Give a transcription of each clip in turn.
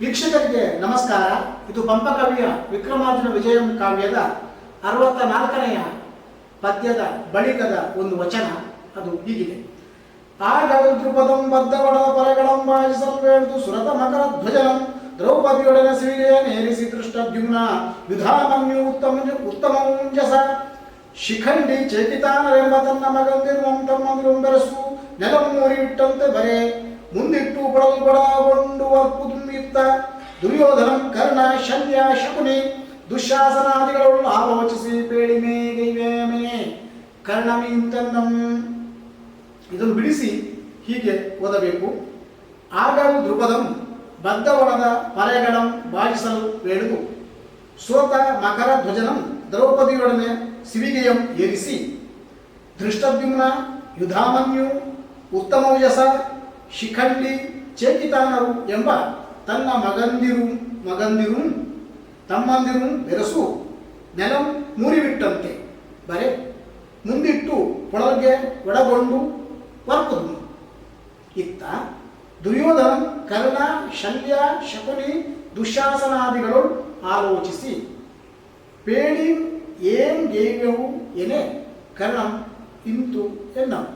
ವೀಕ್ಷಕರಿಗೆ ನಮಸ್ಕಾರ. ಇದು ಪಂಪ ಕವಿಯ ವಿಕ್ರಮಾರ್ಜುನ ವಿಜಯಂ ಕಾವ್ಯದ ಅರವತ್ತ ನಾಲ್ಕನೆಯ ಪದ್ಯದ ಬಳಿಕದ ಒಂದು ವಚನ. ಅದು ಹೀಗಿದೆ. ಆಗದು ದ್ರುಪದಂ ಬದ್ಧವಡದ ಪರಗಳಂ ಬಾಯಿಸಲ್ವೇಳ್ದು ಸುರತ ಮಕರ ಧ್ವಜನಂ. ದ್ರೌಪದಿಯೊಡನೆ ಸೀರೆಯ ನೇರಿಸಿ ದೃಷ್ಟದ್ಯುಮ್ನ ಯುಧಾಮನ್ಯು ಉತ್ತಮ ಉತ್ತಮಂಜಸ. ಶಿಖಂಡಿ ಚೇತಿತಾನರೆಂಬ ತನ್ನ ಮಗಂದಿರುವಂ ಬೆರಸು ನೆಲಂ ಮೂರಿಬಿಟ್ಟಂತೆ ಬರೆ. ಮುಂದಿಟ್ಟು ಕೊಡಲ್ಗೊಡಗೊಂಡು ತುಂಬಿತ್ತ ದುರ್ಯೋಧನಂ ಕರ್ಣ ಶಲ್ಯ ಶಕುನಿ ದುಶಾಸನಾದಿಗಳನ್ನು ಆಲೋಚಿಸಿ ಪೇಳಿ ಮೇಗೈವೇಮೆ ಕರ್ಣಮೀಂತನ್ನಂ ಇದನ್ನು ಬಿಡಿಸಿ ಹೀಗೆ ಓದಬೇಕು. ಆಗವು ಧ್ರುಪದಂ ಬದ್ಧವಣದ ಪರೆಗಳಂ ಬಾಯಿಸಲು ಬೇಡುವು ಸೋತ ಮಕರ ಧ್ವಜನಂ, ದ್ರೌಪದಿಯೊಡನೆ ಸಿವಿಗೆಯಂ ಏರಿಸಿ. ದೃಷ್ಟದ್ಯುಮ್ನ ಯುಧಾಮನ್ಯು ಉತ್ತಮೌಜಸ ಶಿಖಂಡಿ ಚೇಕಿತಾನರು ಎಂಬ ತನ್ನ ಮಗಂದಿರು ಮಗಂದಿರು, ತಮ್ಮಂದಿರು ಬೆರಸು, ನೆಲಂ ಮೂರಿಬಿಟ್ಟಂತೆ. ಬರೆ, ಮುಂದಿಟ್ಟು ಒಳಗೆ ಒಡಗೊಂಡು ವರ್ಕುದು ಇತ್ತ ದುರ್ಯೋಧನ ಕರ್ಣ, ಶಲ್ಯ, ಶಕುನಿ ದುಶಾಸನಾದಿಗಳು ಆಲೋಚಿಸಿ, ಪೇಳಿ ಏನ್ ಗೇವ್ಯವು ಎನೆ ಕರ್ಣಂ ಇಂತು ಎನ್ನವು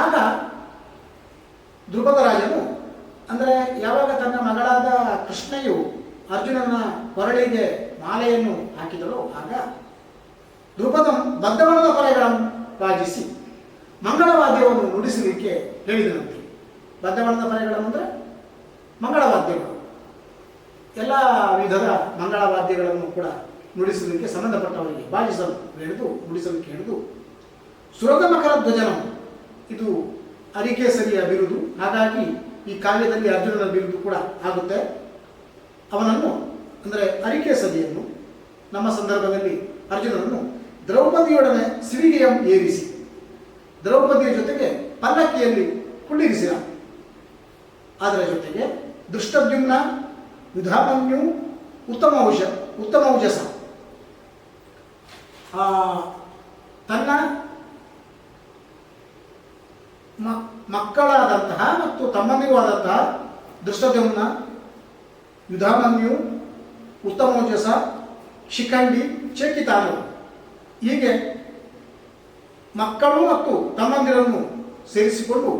ಆಗ ಧ್ರುಪದರಾಜನು ಅಂದರೆ ಯಾವಾಗ ತನ್ನ ಮಗಳಾದ ಕೃಷ್ಣೆಯು ಅರ್ಜುನನ ಕೊರಳಿಗೆ ಮಾಲೆಯನ್ನು ಹಾಕಿದಳು ಆಗ ಧ್ರುಪದಂ ಬದ್ಧವನದ ಪರೆಗಳನ್ನು ವಾಜಿಸಿ ಮಂಗಳವಾದ್ಯವನ್ನು ನುಡಿಸಲಿಕ್ಕೆ ಹೇಳಿದನಂತೆ. ಬದ್ಧವನದ ಪರೆಗಳನ್ನು ಅಂದರೆ ಮಂಗಳವಾದ್ಯಗಳು. ಎಲ್ಲ ವಿಧದ ಮಂಗಳವಾದ್ಯಗಳನ್ನು ಕೂಡ ನುಡಿಸಲಿಕ್ಕೆ ಸಂಬಂಧಪಟ್ಟವರಿಗೆ ಬಾಜಿಸಲು ಹೇಳಿದು ನುಡಿಸಲಿಕ್ಕೆ ಹೇಳಿದು ಸುರದ ಮಕರ ಧ್ವಜನಂ ಇದು ಅರಿಕೇಸರಿಯ ಬಿರುದು ಹಾಗಾಗಿ ಈ ಕಾವ್ಯದಲ್ಲಿ ಅರ್ಜುನನ ಬಿರುದು ಕೂಡ ಆಗುತ್ತೆ. ಅವನನ್ನು ಅಂದರೆ ಅರಿಕೇಸರಿಯನ್ನು ನಮ್ಮ ಸಂದರ್ಭದಲ್ಲಿ ಅರ್ಜುನನನ್ನು ದ್ರೌಪದಿಯೊಡನೆ ಸಿರಿಗೆಯ ಏರಿಸಿ ದ್ರೌಪದಿಯ ಜೊತೆಗೆ ಪಲ್ಲಕ್ಕಿಯಲ್ಲಿ ಕುಳ್ಳಿರಿಸಿದ ಅದರ ಜೊತೆಗೆ ದೃಷ್ಟದ್ಯುಮ್ನ ಯುಧಾಮನ್ಯು ಉತ್ತಮೌಷ ಉತ್ತಮೌಜಸ. ಆ, ತನ್ನ ಮ- ಮಕ್ಕಳಾದಂತಹ ಮತ್ತು ತಮ್ಮನಿಗೂ ಆದಂತಹ ದೃಷ್ಟದ್ಯುಮ್ನ, ಯುಧಾಮನ್ಯು, ಉತ್ತಮೋಜಸ, ಶಿಖಂಡಿ ಚೇಕಿತಾನು ಹೀಗೆ ಮಕ್ಕಳು ಮತ್ತು ತಮ್ಮಂದಿರನ್ನು ಸೇರಿಸಿಕೊಂಡು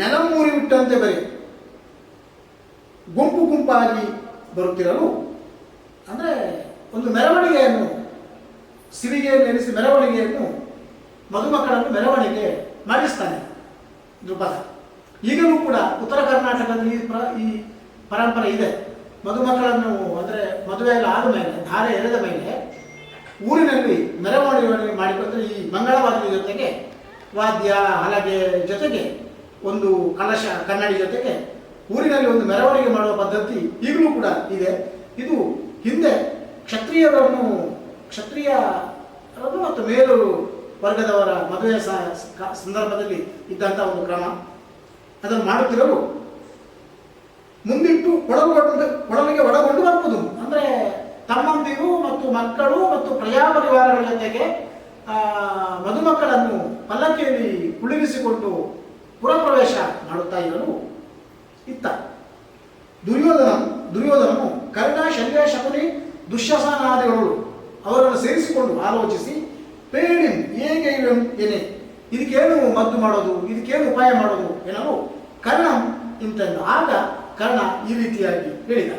ನೆಲಮೂರಿ ಬಿಟ್ಟಂತೆ ಬರೀ ಗುಂಪು ಗುಂಪಾಗಿ ಬರುತ್ತಿರಲು, ಅಂದರೆ ಒಂದು ಮೆರವಣಿಗೆಯನ್ನು, ಸಿರಿಗೆಯಲ್ಲಿ ನೆಲೆಸಿ ಮೆರವಣಿಗೆಯನ್ನು ಮಧುಮಕ್ಕಳನ್ನು ಮೆರವಣಿಗೆ ಮಾಡಿಸ್ತಾನೆ. ದೃಪದ ಈಗಲೂ ಕೂಡ ಉತ್ತರ ಕರ್ನಾಟಕದಲ್ಲಿ ಪ್ರ ಈ ಪರಂಪರೆ ಇದೆ. ಮಧುಮಕ್ಕಳನ್ನು ಅಂದರೆ ಮದುವೆ ಎಲ್ಲ ಆದ ಮೇಲೆ, ಧಾರೆ ಎಳೆದ ಮೇಲೆ ಊರಿನಲ್ಲಿ ಮೆರವಣಿಗೆ ಮಾಡಿಕೊಂಡ್ರೆ ಈ ಮಂಗಳವಾದ್ಯದ ಜೊತೆಗೆ ವಾದ್ಯ, ಹಲಗೆ ಜೊತೆಗೆ ಒಂದು ಕಲಶ, ಕನ್ನಡಿ ಜೊತೆಗೆ ಊರಿನಲ್ಲಿ ಒಂದು ಮೆರವಣಿಗೆ ಮಾಡುವ ಪದ್ಧತಿ ಈಗಲೂ ಕೂಡ ಇದೆ. ಇದು ಹಿಂದೆ ಕ್ಷತ್ರಿಯರನ್ನು ಕ್ಷತ್ರಿಯರನ್ನು ಮತ್ತು ಮೇಲು ವರ್ಗದವರ ಮದುವೆ ಸಂದರ್ಭದಲ್ಲಿ ಇದ್ದಂಥ ಒಂದು ಕ್ರಮ. ಅದನ್ನು ಮಾಡುತ್ತಿರಲು ಮುಂದಿಟ್ಟು ಕೊಡಲ್ಗೊಂಡು ಕೊಡಲಿಗೆ ಒಳಗೊಂಡು ಬರ್ಬೋದು. ಅಂದರೆ ತಮ್ಮಂದಿರು ಮತ್ತು ಮಕ್ಕಳು ಮತ್ತು ಪ್ರಜಾ ಪರಿವಾರಗಳ ಜೊತೆಗೆ ಮಧುಮಕ್ಕಳನ್ನು ಪಲ್ಲಕ್ಕಿಯಲ್ಲಿ ಕುಳ್ಳಿರಿಸಿಕೊಂಡು ಪುರಪ್ರವೇಶ ಮಾಡುತ್ತಾ ಇರಲು ಇತ್ತ. ದುರ್ಯೋಧನ, ದುರ್ಯೋಧನನು ಕರ್ಣ ಶಲ್ಯ ಶಕುನಿ ದುಶ್ಯಸನಾದಿಗಳು ಅವರನ್ನು ಸೇರಿಸಿಕೊಂಡು ಆಲೋಚಿಸಿ ಪೇಳಿಂ ಹೇಗೆ ಏನೇ ಇದಕ್ಕೇನು ಮದ್ದು ಮಾಡೋದು? ಇದಕ್ಕೇನು ಉಪಾಯ ಮಾಡೋದು? ಏನೋ ಕರ್ಣಂ ಇಂತ ಆಗ ಕರ್ಣ ಈ ರೀತಿಯಾಗಿ ಹೇಳಿದ.